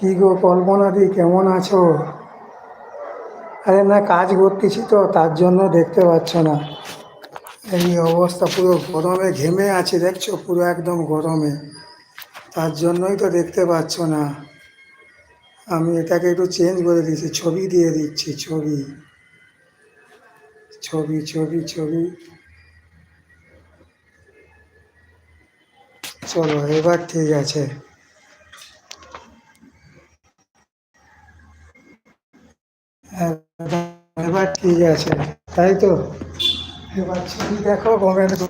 কি গো কল্পনাদি কেমন আছো? আরে না, কাজ করতেছি তো, তার জন্য দেখতে পাচ্ছ না। এই অবস্থা পুরো গরমে ঘেমে আছে, দেখছ? পুরো একদম গরমে। তার জন্যই তো দেখতে পাচ্ছ না। আমি এটাকে একটু চেঞ্জ করে দিয়েছি, ছবি দিয়ে দিচ্ছি, ছবি। ছবি ছবি ছবি। চলো, এবার ঠিক আছে হ্যাঁ, এবার ঠিক আছে, তাই তো? দেখো কমেন্ট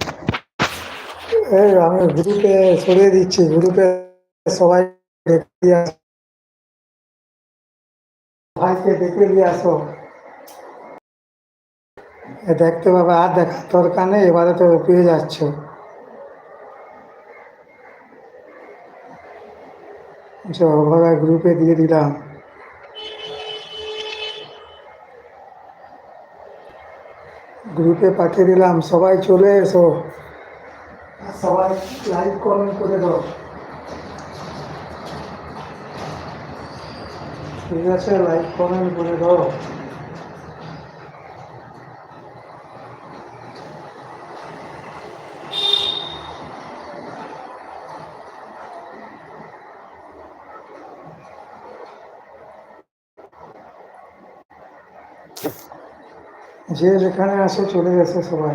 এই, আমি গ্রুপে সরিয়ে দিচ্ছি গ্রুপে সবাই। ভাইকে দেখে দিয়ে আসো। দেখতে পাবে, আর দেখার দরকার নেই, এবারে তো পেয়ে যাচ্ছ। গ্রুপে দিয়ে দিলাম। গ্রুপে পাঠিয়ে দিলাম, সবাই চলে এসো। সবাই লাইভ কমেন্ট করে দাও। ঠিক আছে লাইভ কমেন্ট করে দাও। যে যেখানে আসো চলে গেছে সবাই।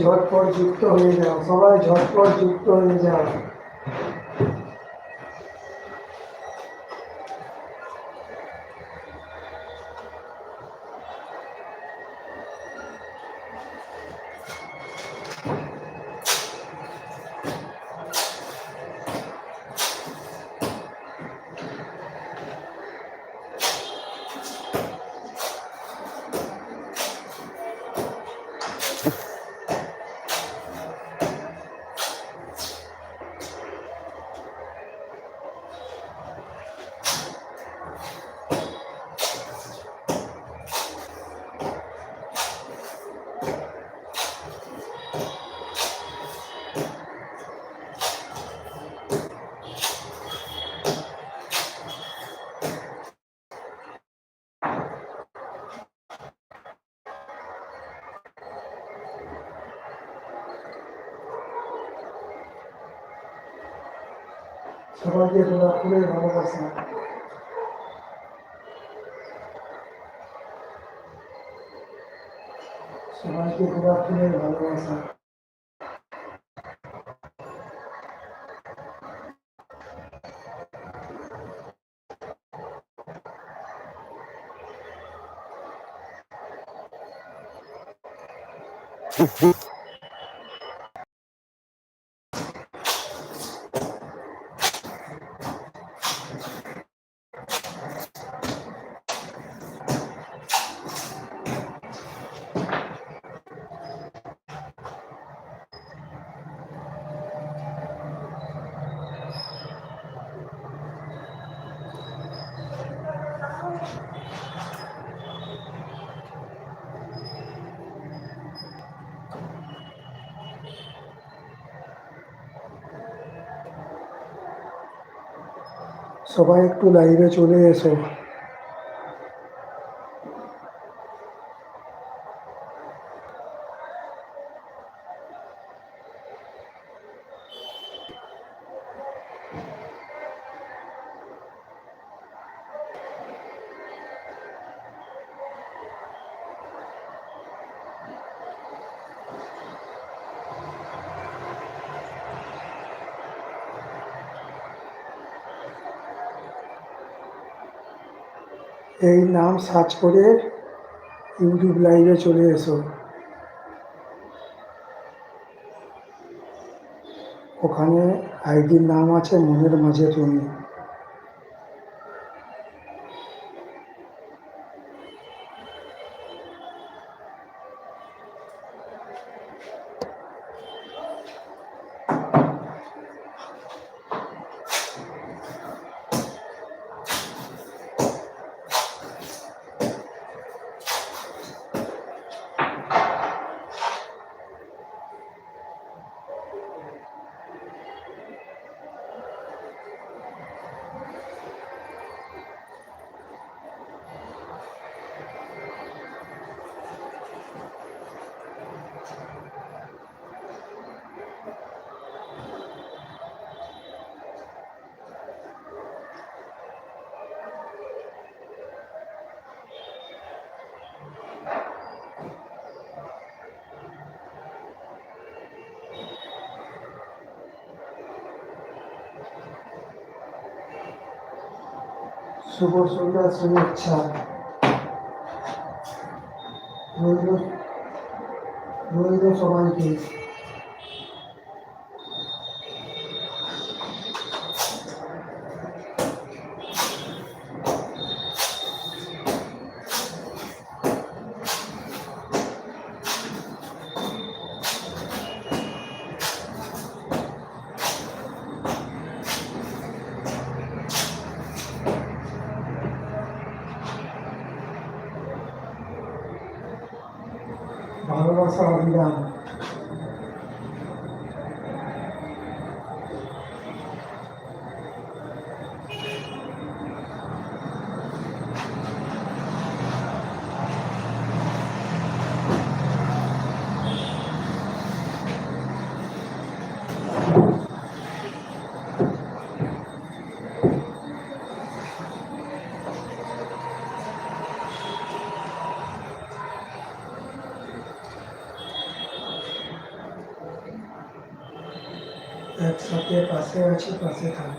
ঝটপট যুক্ত হয়ে যাও সবাই ঝটপট যুক্ত হয়ে যাও। সবাইকে তোমরা খুবই ভালোবাসা। সবাইকে তোমরা খুবই ভালোবাসা। সবাই একটু লাইভে চলে এসো। এই নাম সার্চ করে ইউটিউব লাইভে চলে এসো। ওখানে আইডির নাম আছে মনের মাঝে তুমি। শুভ সন্ধ্যা শুভেচ্ছা। রইল রইল সবাইকে ভালোবাসা অভিযান একসাথে পাশে আছি পাশে থাকব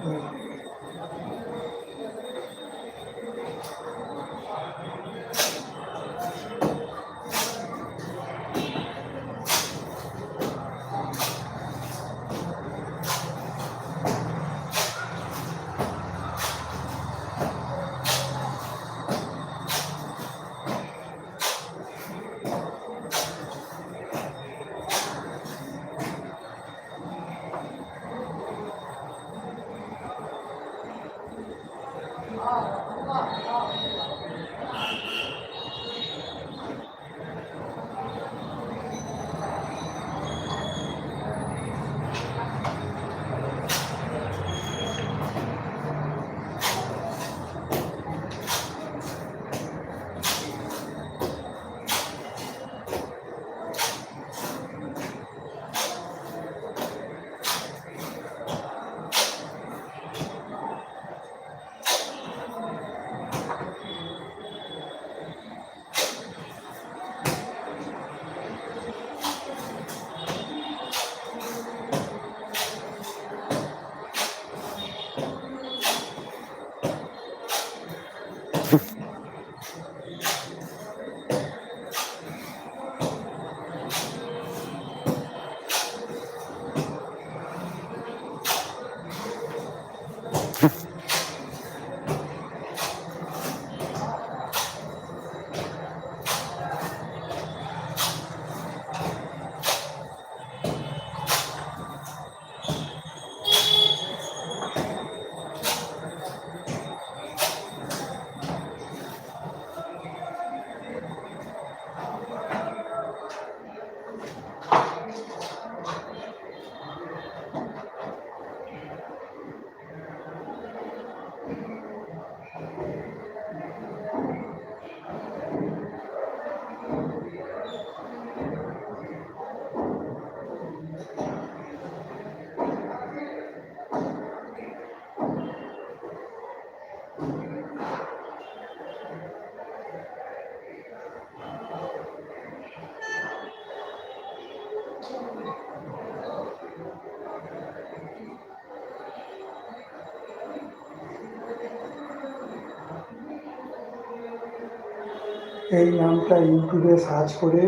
এই নামটা ইউটিউবে সার্চ করে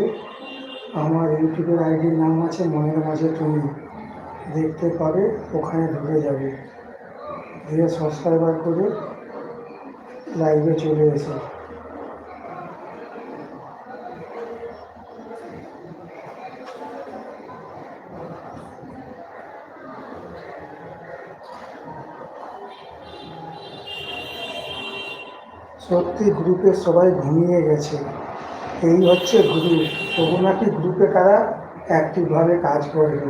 আমার ইউটিউবের আইডির নাম আছে মনের মাঝে তুমি। দেখতে পাবে, ওখানে ঢুকে যাবে। দিয়ে সাবস্ক্রাইবার করে লাইভে চলে এসো। সত্যি গ্রুপে সবাই ঘুমিয়ে গেছে। এই হচ্ছে গ্রুপ তবু নাকি গ্রুপে কারা অ্যাক্টিভভাবে কাজ করবে?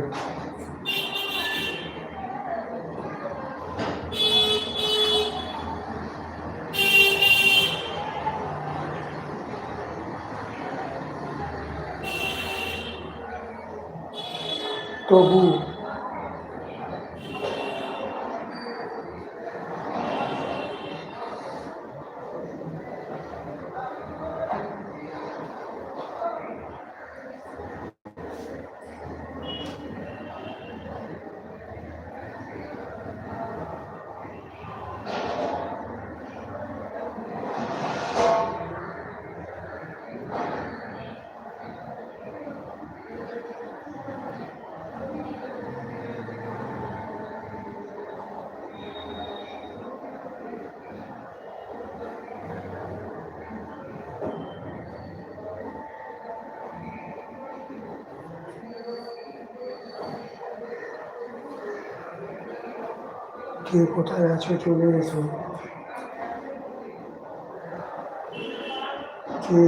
তবু কে কোথায় আছো চলে এসো। কে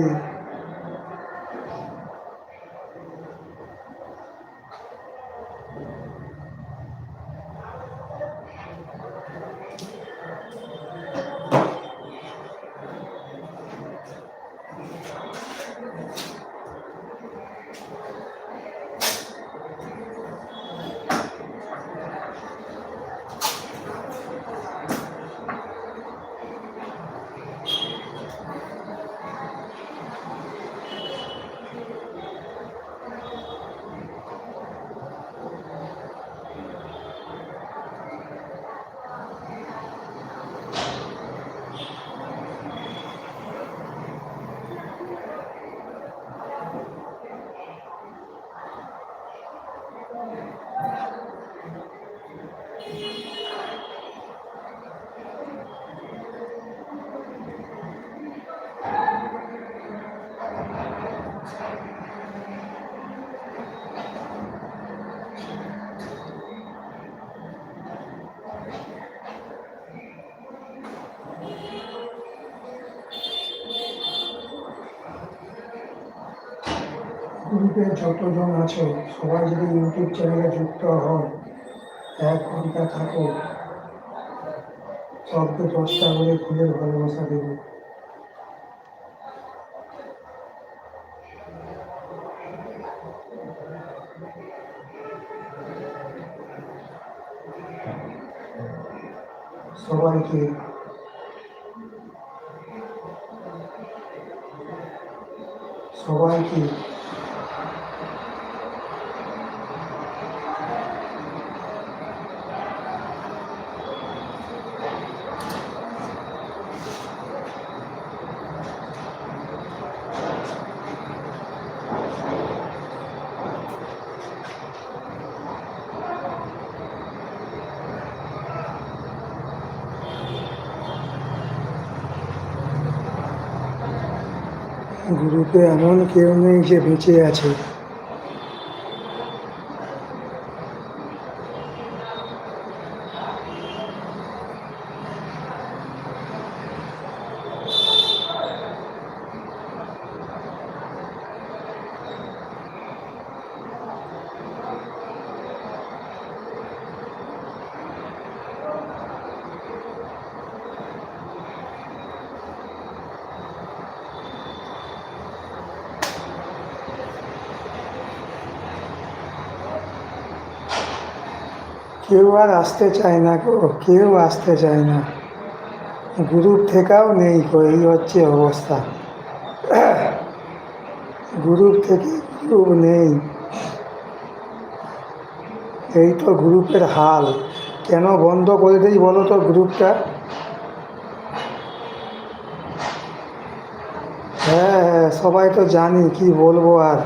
গ্রুপে যতজন আছো, সবাই যদি ইউটিউব চ্যানেলে যুক্ত হও, এক ঘণ্টা থাকো। সবকে দশটা করে ফুলের ভালোবাসা দেবো। সবাইকে সবাইকে গ্রুপে এমন কেউ নেই যে বেঁচে আছে কেউ আর আসতে চায় না গো, কেউ আসতে চায় না। গ্রুপ থেকেও নেই গো, এই হচ্ছে অবস্থা। গ্রুপ থেকে গ্রুপ নেই। এই তো গ্রুপের হাল। কেন বন্ধ করে দিই বলো তো গ্রুপটা? হ্যাঁ হ্যাঁ সবাই তো জানি কি বলব আর।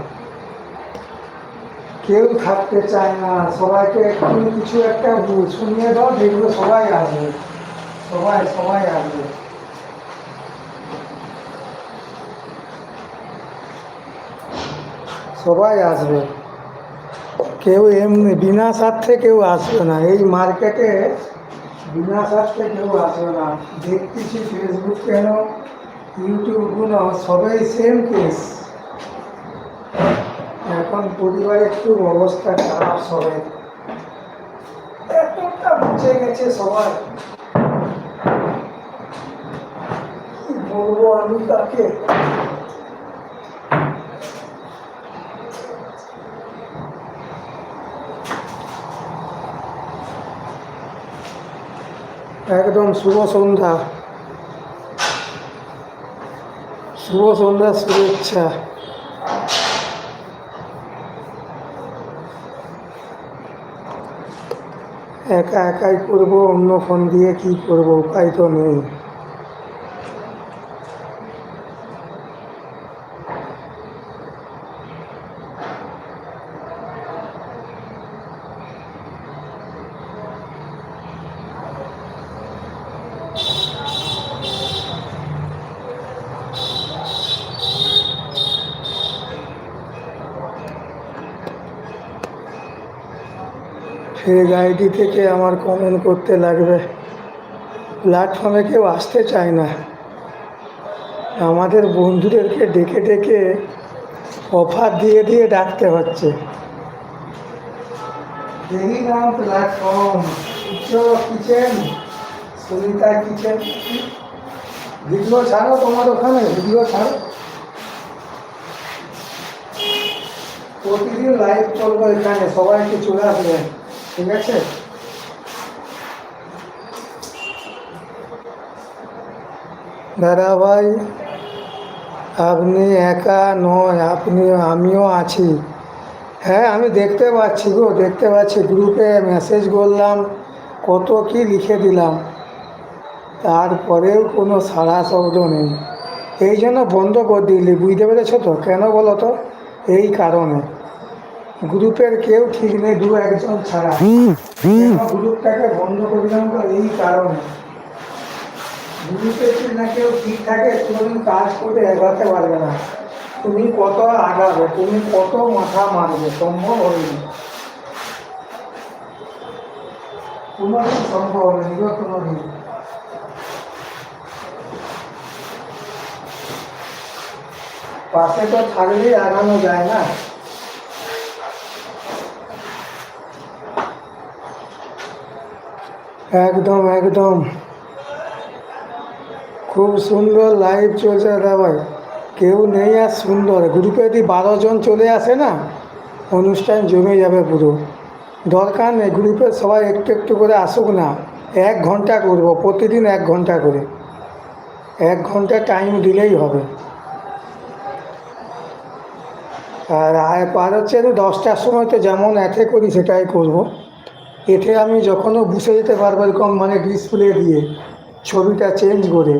কেউ থাকতে চায় না। সবাইকে একটু কিছু একটা শুনিয়ে দাও, যেগুলো সবাই আসবে। সবাই সবাই আসবে। সবাই আসবে। কেউ এমনি বিনা স্বার্থে কেউ আসবে না। এই মার্কেটে বিনা স্বার্থে কেউ আসবে না। দেখতেছি ফেসবুক কেন ইউটিউবগুলো সবাই সেম কেস এখন পরিবারের একটু অবস্থা খারাপ সবাই এতটা বুঝে গেছে সবাই। বলব আমি তাকে? একদম শুভ সন্ধ্যা। শুভ সন্ধ্যা, শুভেচ্ছা। একা একাই করব অন্য ফোন দিয়ে কি করব উপায় তো নেই। ফেক আইডি থেকে আমার কমেন্ট করতে লাগবে। প্ল্যাটফর্মে কেউ আসতে চায় না। আমাদের বন্ধুদেরকে ডেকে ডেকে অফার দিয়ে দিয়ে ডাকতে হচ্ছে। নাম platform kitchen Sunita kitchen video ছাড়ো তোমার ওখানে ভিডিও ছাড়ো। প্রতিদিন লাইভ করব এখানে সবাইকে চলে আসবে। ঠিক আছে? দাদা ভাই, আপনি একা নয়, আপনি, আমিও আছি। হ্যাঁ আমি দেখতে পাচ্ছি গো, দেখতে পাচ্ছি। গ্রুপে মেসেজ করলাম, কত কি লিখে দিলাম। তারপরেও কোনো সাড়া শব্দ নেই। এই জন্য বন্ধ করে দিলি, বুঝতে পেরেছ তো? কেন বলো তো? এই কারণে। গ্রুপের কেউ ঠিক নেই দু একজন ছাড়া। গ্রুপটাকে বন্ধ করে দিলাম তো? এই কারণে। গ্রুপে যদি না কেউ ঠিক থাকে তুমি কাজ করে এগাতে পারবে না। তুমি কত আগাবে? তুমি কত মাথা মারবে? সম্ভব হবে না। কোনোদিন সম্ভব হবে না গো পাশে তো থাকলেই আগানো যায় না। একদম একদম। খুব সুন্দর লাইভ চলছে দাদা ভাই। কেউ নেই আর সুন্দর। গ্রুপে যদি বারো জন চলে আসে না, অনুষ্ঠান জমে যাবে পুরো। দরকার নেই গ্রুপে সবাই একটু একটু করে আসুক না। এক ঘণ্টা করব, প্রতিদিন এক ঘণ্টা করে। এক ঘণ্টা টাইম দিলেই হবে। আর আর হচ্ছে দশটার সময় তো যেমন এথে করি সেটাই করব। এতে আমি যখনও বুঝে যেতে পারব এরকম মানে ডিসপ্লে দিয়ে, ছবিটা চেঞ্জ করে।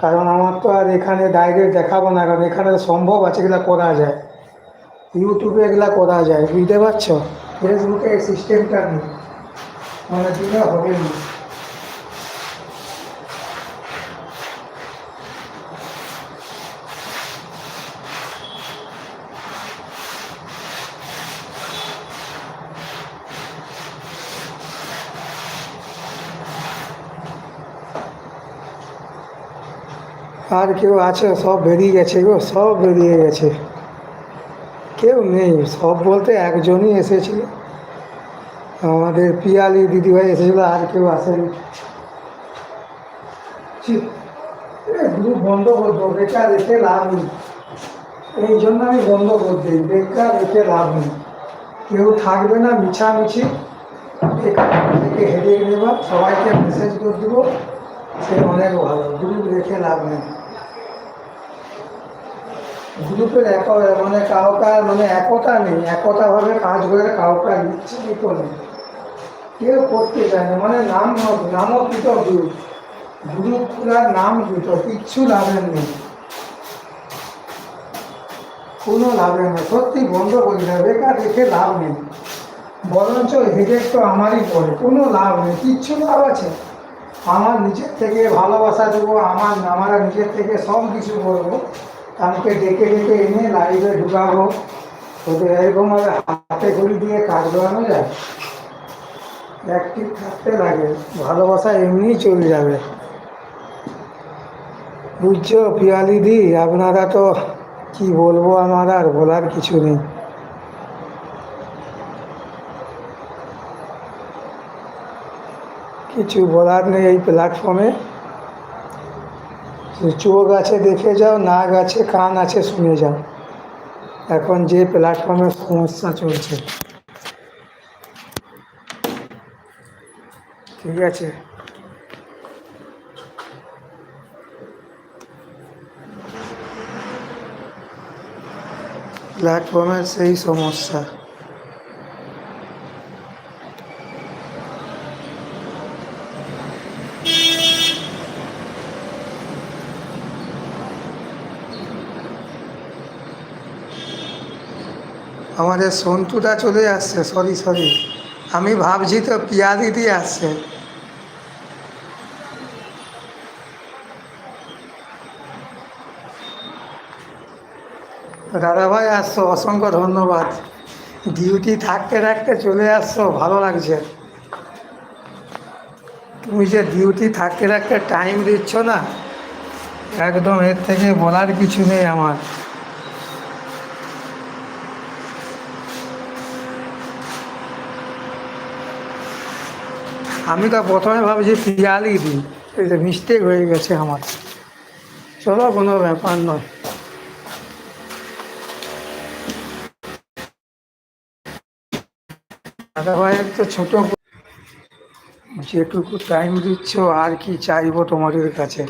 কারণ আমার তো আর এখানে ডাইরেক্ট দেখাবো না, কারণ এখানে সম্ভব আছে এগুলো করা যায়। ইউটিউবে এগুলো করা যায়, বুঝতে পারছ? ফেসবুকে এই সিস্টেমটা নেই। মানে দিলে হবে না। আর কেউ আছে, সব বেরিয়ে গেছে গো, সব বেরিয়ে গেছে। কেউ নেই, সব বলতে একজনই এসেছিল। আমাদের পিয়ালি দিদিভাই এসেছিল, আর কেউ আসেনি। গ্রুপ বন্ধ করে দেবো বেকার রেখে লাভ নেই। এই জন্য আমি বন্ধ করে দিই, বেকার রেখে লাভ নেই। কেউ থাকবে না, মিছামিছি। থেকে হেডেক নেবা, সবাইকে মেসেজ করে দেবো, সে অনেক ভালো গ্রুপ রেখে লাভ নেই। গ্রুপের এক মানে কাউকে মানে একতা নেই একতাভাবে কাজ করে কাউকে ইচ্ছে দিত নেই। কেউ করতে চায় না মানে নাম নামও কৃত গ্রুপ। গ্রুপ খোলার নাম কৃত, কিচ্ছু লাভের নেই। কোনো লাভ নেই, সত্যি বন্ধ করি না বেকার রেখে লাভ নেই। বরঞ্চ হেডেক তো আমারই পড়ে, কোনো লাভ নেই, কিচ্ছু লাভ আছে। আমার নিজের থেকে ভালোবাসা দেবো, আমার, আমরা নিজের থেকে সব কিছু করব। কাউকে ডেকে ডেকে এনে লাইভে ঢুকাবো। ওদের এরকমভাবে হাতে ঘড়ি দিয়ে কাজ করানো যায়? অ্যাক্টিভ থাকতে লাগে, ভালোবাসা এমনিই চলে যাবে। বুঝছ পিয়ালিদি, আপনারা তো কি বলব আমার আর বলার কিছু নেই। কিছু বলার নেই এই প্ল্যাটফর্মে চোখ আছে দেখে যাও নাক আছে, কান আছে, শুনে যাও। এখন যে প্ল্যাটফর্মের সমস্যা চলছে। ঠিক আছে। প্ল্যাটফর্মের সেই সমস্যা। আমাদের সন্তুটা চলে আসছে সরি সরি আমি ভাবছি তো পিয়া দিদি আসছে। দাদাভাই আসছো, অসংখ্য ধন্যবাদ। ডিউটি থাকতে থাকতে চলে আসছো, ভালো লাগছে। তুমি যে ডিউটি থাকতে থাকতে টাইম দিচ্ছ না, একদম এর থেকে বলার কিছু নেই আমার। আমি তো প্রথমে ভাবছি পিয়ালি দিই। এটা মিস্টেক হয়ে গেছে আমার। চলো, কোনো ব্যাপার নয়। দাদা ভাইয়ের তো ছোট যেটুকু টাইম দিচ্ছ, আর কি চাইব তোমাদের কাছে?